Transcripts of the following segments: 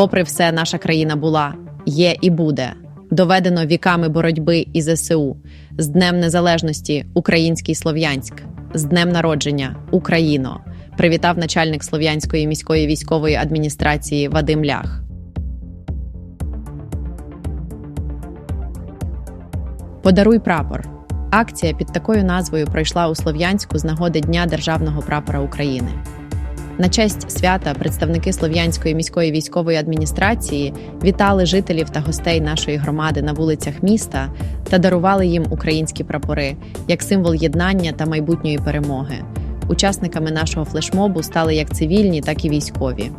Попри все, наша країна була, є і буде. Доведено віками боротьби і ЗСУ з Днем Незалежності Український Слов'янськ, з Днем народження Україно. Привітав начальник Слов'янської міської військової адміністрації Вадим Лях. Подаруй прапор. Акція під такою назвою пройшла у Слов'янську з нагоди Дня Державного прапора України. На честь свята представники Слов'янської міської військової адміністрації вітали жителів та гостей нашої громади на вулицях міста та дарували їм українські прапори як символ єднання та майбутньої перемоги. Учасниками нашого флешмобу стали як цивільні, так і військові.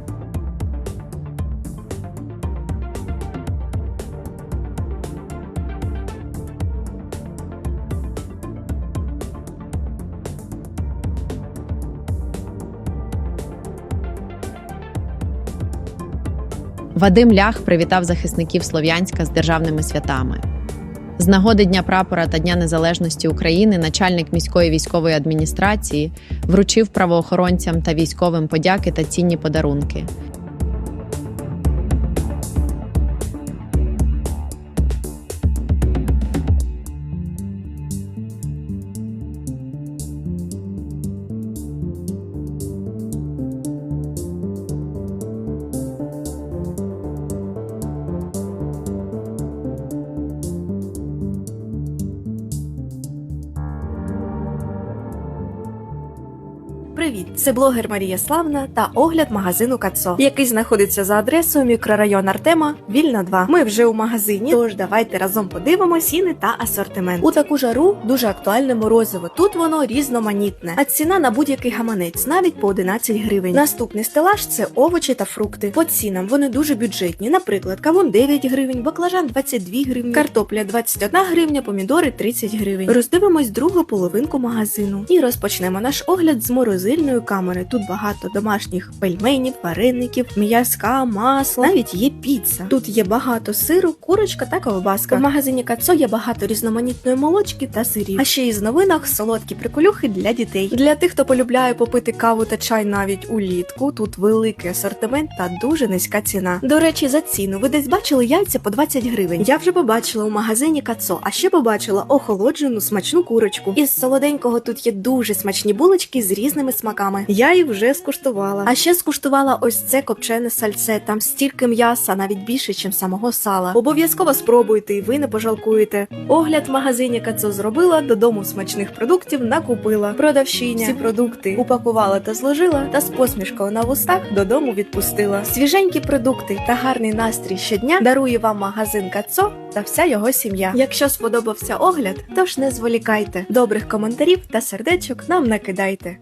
Вадим Лях привітав захисників Слов'янська з державними святами. З нагоди Дня прапора та Дня Незалежності України начальник міської військової адміністрації вручив правоохоронцям та військовим подяки та цінні подарунки. Це блогер Марія Славна та огляд магазину Кацо, який знаходиться за адресою мікрорайон Артема, Вільна 2. Ми вже у магазині, тож давайте разом подивимося ціни та асортимент. У таку жару дуже актуальне морозиво. Тут воно різноманітне, а ціна на будь-який гаманець навіть по 11 гривень. Наступний стелаж це овочі та фрукти. По цінам вони дуже бюджетні. Наприклад, кавун 9 гривень, баклажан 22 гривні, картопля 21 гривня, помідори 30 гривень. Роздивимось другу половинку магазину і розпочнемо наш огляд з морозильної камери. Тут багато домашніх пельменів, вареників, м'язка, масло, навіть є піца. Тут є багато сиру, курочка та ковбаска. В магазині Кацо є багато різноманітної молочки та сирів. А ще із новинах солодкі приколюхи для дітей. Для тих, хто полюбляє попити каву та чай навіть улітку. Тут великий асортимент та дуже низька ціна. До речі, за ціну ви десь бачили яйця по 20 гривень. Я вже побачила у магазині Кацо, а ще побачила охолоджену смачну курочку. Із солоденького тут є дуже смачні булочки з різними смаками. Я їх вже скуштувала. А ще скуштувала ось це копчене сальце. Там стільки м'яса, навіть більше, ніж самого сала. Обов'язково спробуйте, і ви не пожалкуєте. Огляд в магазині Кацо зробила, додому смачних продуктів накупила. Продавщиня ці продукти упакувала та зложила, та з посмішкою на вустах додому відпустила. Свіженькі продукти та гарний настрій щодня дарує вам магазин Кацо та вся його сім'я. Якщо сподобався огляд, тож не зволікайте. Добрих коментарів та сердечок нам накидайте.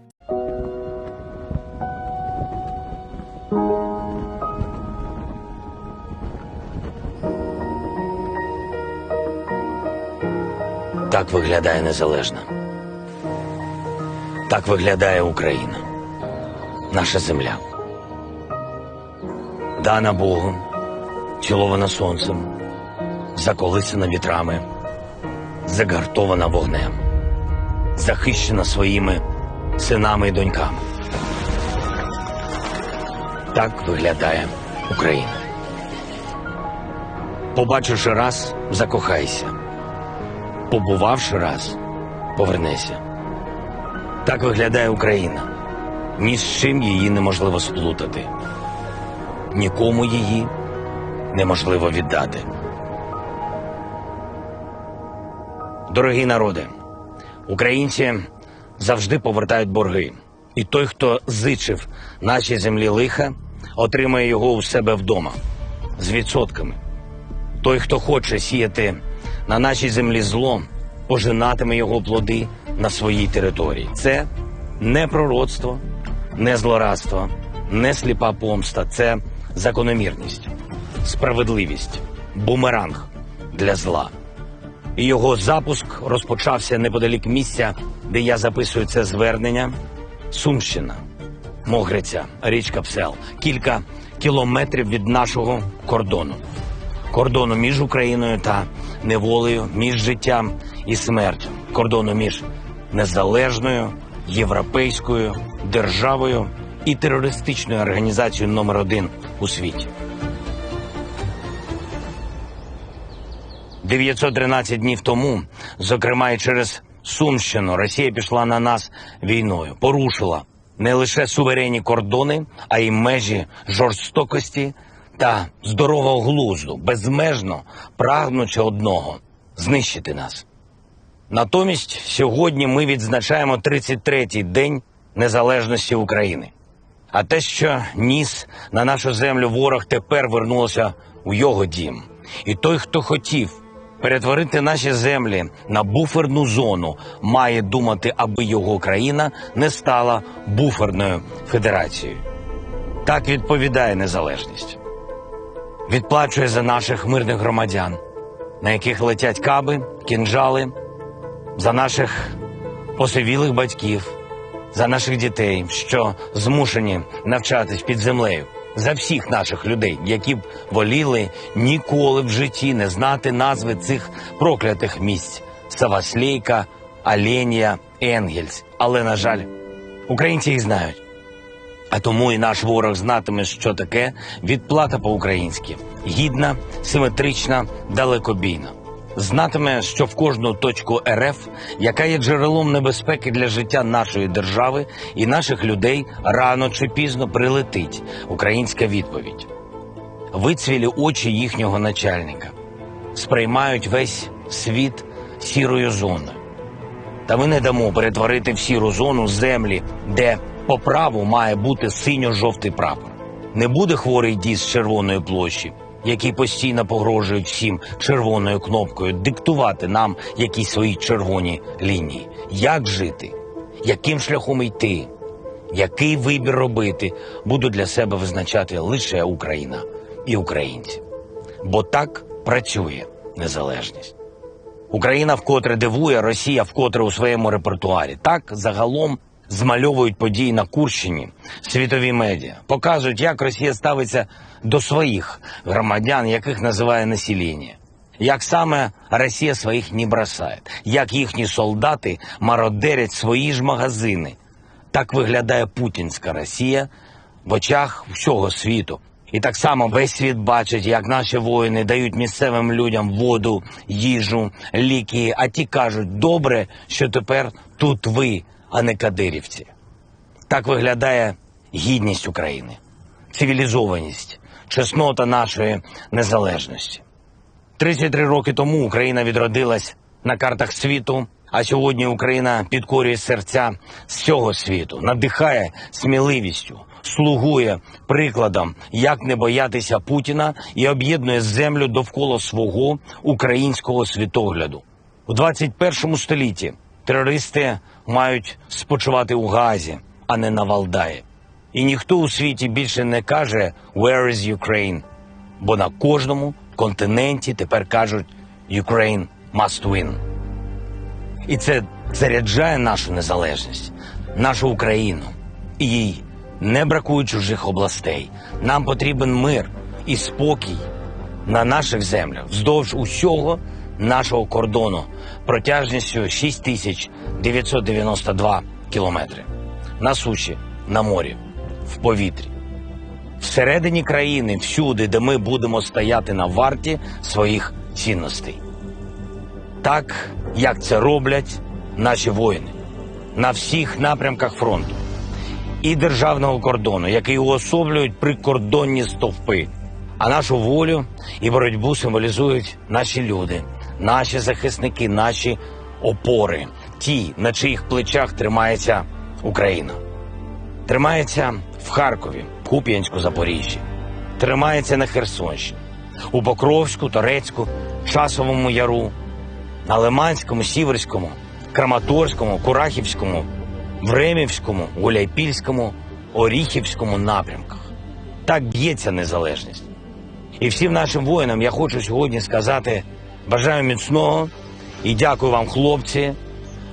Так виглядає незалежна. Так виглядає Україна, наша земля. Дана Богом, цілована сонцем, заколисана вітрами, загартована вогнем, захищена своїми синами і доньками. Так виглядає Україна. Побачивши раз, закохайся побувавши раз, повернися. Так виглядає Україна. Ні з чим її неможливо сплутати. Нікому її неможливо віддати. Дорогі народи, українці завжди повертають борги. І той, хто зичив нашій землі лиха, отримає його у себе вдома з відсотками. Той, хто хоче сіяти на нашій землі зло, пожинатиме його плоди на своїй території. Це не пророцтво, не злорадство, не сліпа помста, це закономірність, справедливість, бумеранг для зла. І його запуск розпочався неподалік місця, де я записую це звернення. Сумщина, Могриця, річка Псел, кілька кілометрів від нашого кордону кордону між Україною та неволею між життям і смертю, кордону між незалежною європейською державою і терористичною організацією номер один у світі. 913 днів тому, зокрема і через Сумщину, Росія пішла на нас війною, порушила не лише суверенні кордони, а й межі жорстокості та здорового глузду, безмежно прагнучи одного знищити нас. Натомість сьогодні ми відзначаємо 33-й день незалежності України. А те, що ніс на нашу землю ворог тепер вернулося у його дім. І той, хто хотів перетворити наші землі на буферну зону, має думати, аби його країна не стала буферною федерацією. Так відповідає незалежність. Відплачує за наших мирних громадян, на яких летять каби, кінжали, за наших посивілих батьків, за наших дітей, що змушені навчатись під землею, за всіх наших людей, які б воліли ніколи в житті не знати назви цих проклятих місць Саваслейка, Аленія, Енгельс. Але, на жаль, українці їх знають. А тому і наш ворог знатиме, що таке відплата по-українськи гідна, симетрична, далекобійна. Знатиме, що в кожну точку РФ, яка є джерелом небезпеки для життя нашої держави і наших людей, рано чи пізно прилетить українська відповідь. Вицвілі очі їхнього начальника сприймають весь світ сірою зоною. Та ми не дамо перетворити в сіру зону землі, де по праву має бути синьо-жовтий прапор. Не буде хворий дід з червоної площі, який постійно погрожують всім червоною кнопкою, диктувати нам якісь свої червоні лінії. Як жити? Яким шляхом йти? Який вибір робити, буду для себе визначати лише Україна і українці. Бо так працює незалежність. Україна вкотре дивує, Росія вкотре у своєму репертуарі. Так загалом змальовують події на Курщині світові медіа, показують, як Росія ставиться до своїх громадян, яких називає населення. Як саме Росія своїх не бросає, як їхні солдати мародерять свої ж магазини. Так виглядає путінська Росія в очах всього світу. І так само весь світ бачить, як наші воїни дають місцевим людям воду, їжу, ліки, а ті кажуть, добре, що тепер тут ви, а не кадирівці. Так виглядає гідність України, цивілізованість, чеснота нашої незалежності. 33 роки тому Україна відродилась на картах світу, а сьогодні Україна підкорює серця всього світу, надихає сміливістю, слугує прикладом, як не боятися Путіна і об'єднує землю довкола свого українського світогляду. У 21 столітті терористи мають спочивати у Газі, а не на Валдаї. І ніхто у світі більше не каже «Where is Ukraine?», бо на кожному континенті тепер кажуть «Ukraine must win». І це заряджає нашу незалежність, нашу Україну. І їй не бракує чужих областей. Нам потрібен мир і спокій на наших землях вздовж усього нашого кордону протяжністю 6992 кілометри. На суші, на морі, в повітрі. Всередині країни, всюди, де ми будемо стояти на варті своїх цінностей так, як це роблять наші воїни на всіх напрямках фронту і державного кордону, який уособлюють прикордонні стовпи. А нашу волю і боротьбу символізують наші люди, наші захисники, наші опори, ті, на чиїх плечах тримається Україна. Тримається в Харкові, Куп'янську, Запоріжжі, тримається на Херсонщині, у Покровську, Торецьку, Часовому Яру, на Лиманському, Сіверському, Краматорському, Курахівському, Времівському, Гуляйпільському, Оріхівському напрямках. Так б'ється незалежність. І всім нашим воїнам я хочу сьогодні сказати бажаю міцного і дякую вам, хлопці.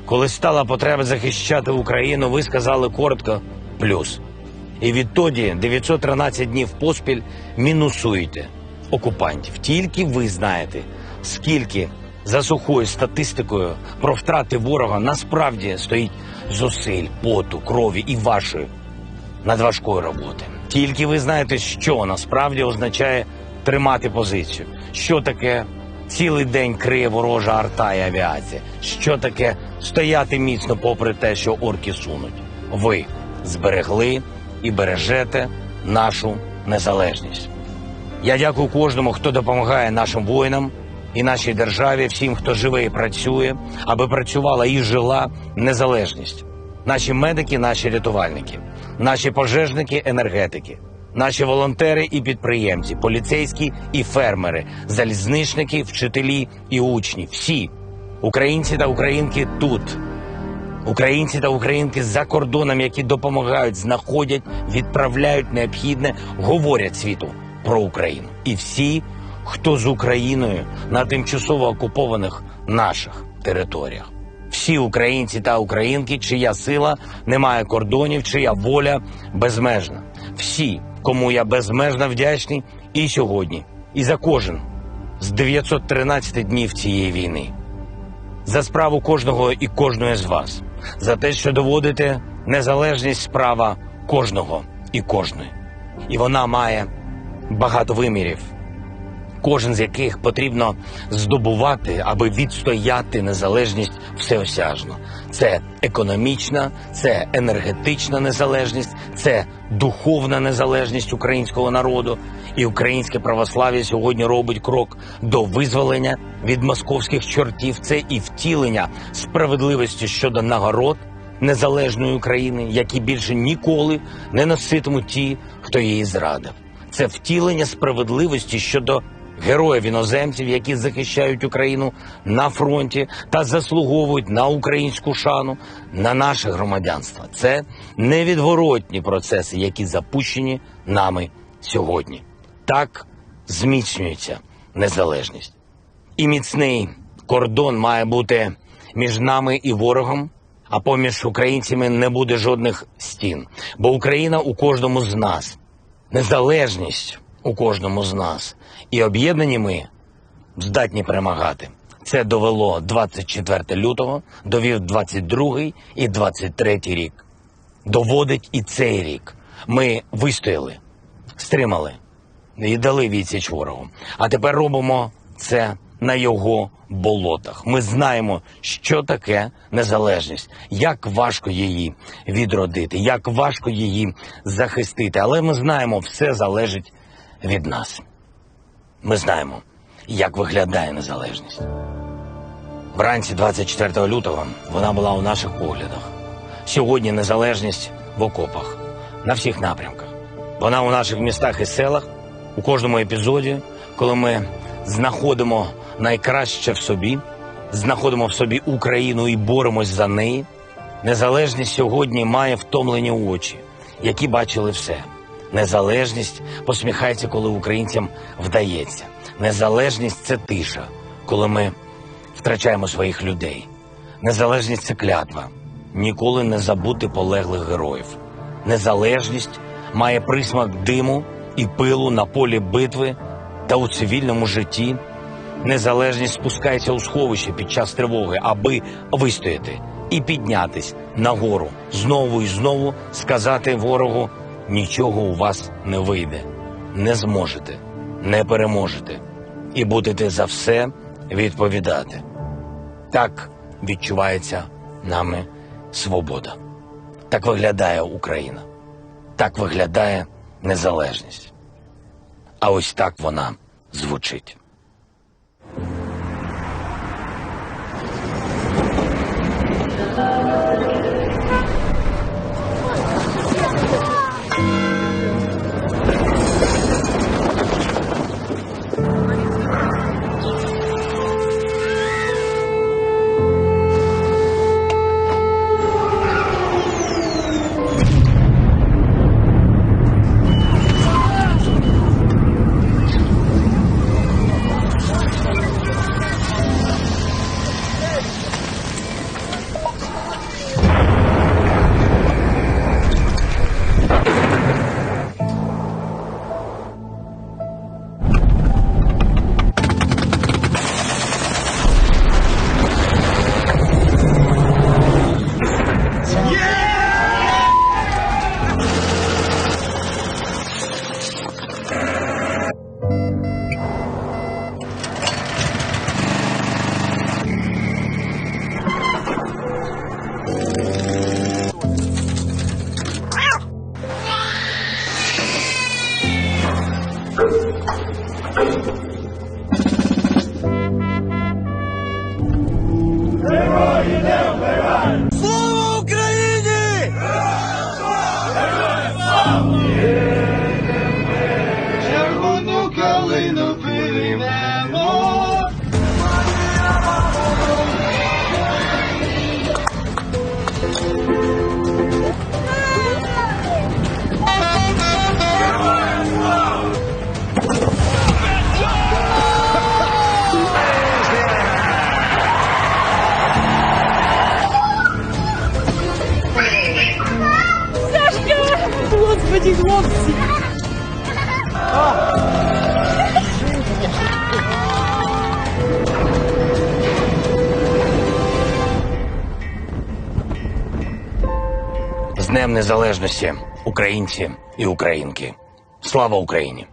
Коли стала потреба захищати Україну, ви сказали коротко плюс. І відтоді 913 днів поспіль мінусуєте окупантів. Тільки ви знаєте, скільки за сухою статистикою про втрати ворога насправді стоїть зусиль, поту, крові і вашої надважкої роботи. Тільки ви знаєте, що насправді означає тримати позицію, що таке цілий день криє ворожа арта і авіація. Що таке стояти міцно попри те, що орки сунуть? Ви зберегли і бережете нашу незалежність. Я дякую кожному, хто допомагає нашим воїнам і нашій державі, всім, хто живе і працює, аби працювала і жила незалежність. Наші медики, наші рятувальники, наші пожежники, енергетики, наші волонтери і підприємці, поліцейські і фермери, залізничники, вчителі і учні. Всі українці та українки тут. Українці та українки за кордоном, які допомагають, знаходять, відправляють необхідне, говорять світу про Україну. І всі, хто з Україною на тимчасово окупованих наших територіях. Всі українці та українки, чия сила не має кордонів, чия воля безмежна. Всі, кому я безмежно вдячний і сьогодні, і за кожен з 913 днів цієї війни за справу кожного і кожної з вас, за те, що доводите незалежність справа кожного і кожної. І вона має багато вимірів, кожен з яких потрібно здобувати, аби відстояти незалежність всеосяжно. Це економічна, це енергетична незалежність, це духовна незалежність українського народу. І українське православ'я сьогодні робить крок до визволення від московських чортів. Це і втілення справедливості щодо нагород незалежної України, які більше ніколи не носитимуть ті, хто її зрадив. Це втілення справедливості щодо героїв іноземців, які захищають Україну на фронті та заслуговують на українську шану, на наше громадянство. Це невідворотні процеси, які запущені нами сьогодні. Так зміцнюється незалежність. І міцний кордон має бути між нами і ворогом. А поміж українцями не буде жодних стін, бо Україна у кожному з нас, незалежність у кожному з нас, і об'єднані ми здатні перемагати. Це довело 24 лютого, довів 22 і 23 рік. Доводить і цей рік. Ми вистояли, стримали і дали відсіч ворогу. А тепер робимо це на його болотах. Ми знаємо, що таке незалежність, як важко її відродити, як важко її захистити. Але ми знаємо, все залежить від нас. Ми знаємо, як виглядає незалежність. Вранці 24 лютого вона була у наших поглядах. Сьогодні незалежність в окопах на всіх напрямках. Вона у наших містах і селах, у кожному епізоді, коли ми знаходимо найкраще в собі, знаходимо в собі Україну і боремось за неї. Незалежність сьогодні має втомлені очі, які бачили все. Незалежність посміхається, коли українцям вдається. Незалежність це тиша, коли ми втрачаємо своїх людей. Незалежність це клятва. Ніколи не забути полеглих героїв. Незалежність має присмак диму і пилу на полі битви та у цивільному житті. Незалежність спускається у сховище під час тривоги, аби вистояти і піднятись нагору, знову і знову сказати ворогу: нічого у вас не вийде, не зможете, не переможете, і будете за все відповідати. Так відчувається нами свобода. Так виглядає Україна. Так виглядає незалежність. А ось так вона звучить. Слава З Днем Незалежності, українці і українки. Слава Україні!